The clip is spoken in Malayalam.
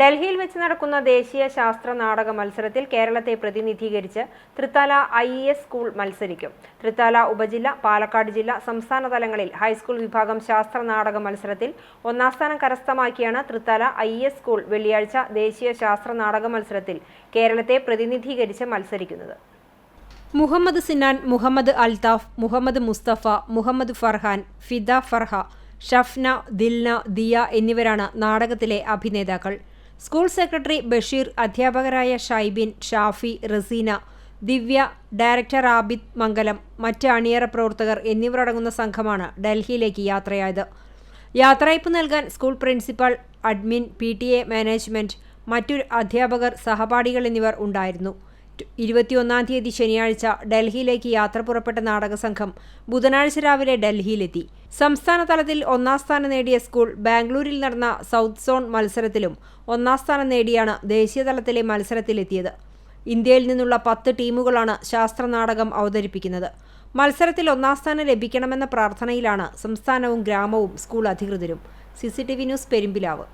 ഡൽഹിയിൽ വെച്ച് നടക്കുന്ന ദേശീയ ശാസ്ത്ര നാടക മത്സരത്തിൽ കേരളത്തെ പ്രതിനിധീകരിച്ച് Thrithala I E S school മത്സരിക്കും. തൃത്താല ഉപജില്ല പാലക്കാട് ജില്ല സംസ്ഥാന തലങ്ങളിൽ ഹൈസ്കൂൾ വിഭാഗം ശാസ്ത്ര നാടക മത്സരത്തിൽ ഒന്നാം സ്ഥാനം കരസ്ഥമാക്കിയാണ് Thrithala I E S school വെള്ളിയാഴ്ച ദേശീയ ശാസ്ത്ര നാടക മത്സരത്തിൽ കേരളത്തെ പ്രതിനിധീകരിച്ച് മത്സരിക്കുന്നത്. മുഹമ്മദ് സിനാൻ മുഹമ്മദ് അൽതാഫ് മുഹമ്മദ് മുസ്തഫ മുഹമ്മദ് ഫർഹാൻ ഫിദ ഫർഹ ഷഫ്ന ദിൽന ദിയ എന്നിവരാണ് നാടകത്തിലെ അഭിനേതാക്കൾ. സ്കൂൾ സെക്രട്ടറി ബഷീർ അധ്യാപകരായ ഷൈബിൻ ഷാഫി റസീന ദിവ്യ ഡയറക്ടർ ആബിദ് മംഗലം മറ്റ് അണിയറ പ്രവർത്തകർ എന്നിവരടങ്ങുന്ന സംഘമാണ് ഡൽഹിയിലേക്ക് യാത്രയായത്. യാത്രയപ്പ് നൽകാൻ school principal admin P T A management മറ്റു അധ്യാപകർ സഹപാഠികൾ എന്നിവർ ഉണ്ടായിരുന്നു. ഇരുപത്തിയൊന്നാം തീയതി ശനിയാഴ്ച ഡൽഹിയിലേക്ക് യാത്ര പുറപ്പെട്ട നാടക സംഘം ബുധനാഴ്ച രാവിലെ ഡൽഹിയിലെത്തി. സംസ്ഥാന തലത്തിൽ ഒന്നാം സ്ഥാനം നേടിയ സ്കൂൾ ബാംഗ്ലൂരിൽ നടന്ന സൗത്ത് സോൺ മത്സരത്തിലും ഒന്നാം സ്ഥാനം നേടിയാണ് ദേശീയതലത്തിലെ മത്സരത്തിലെത്തിയത്. ഇന്ത്യയിൽ നിന്നുള്ള പത്ത് ടീമുകളാണ് ശാസ്ത്രനാടകം അവതരിപ്പിക്കുന്നത്. മത്സരത്തിൽ ഒന്നാം സ്ഥാനം ലഭിക്കണമെന്ന പ്രാർത്ഥനയിലാണ് സംസ്ഥാനവും ഗ്രാമവും സ്കൂൾ അധികൃതരും. C news Perumpilavu.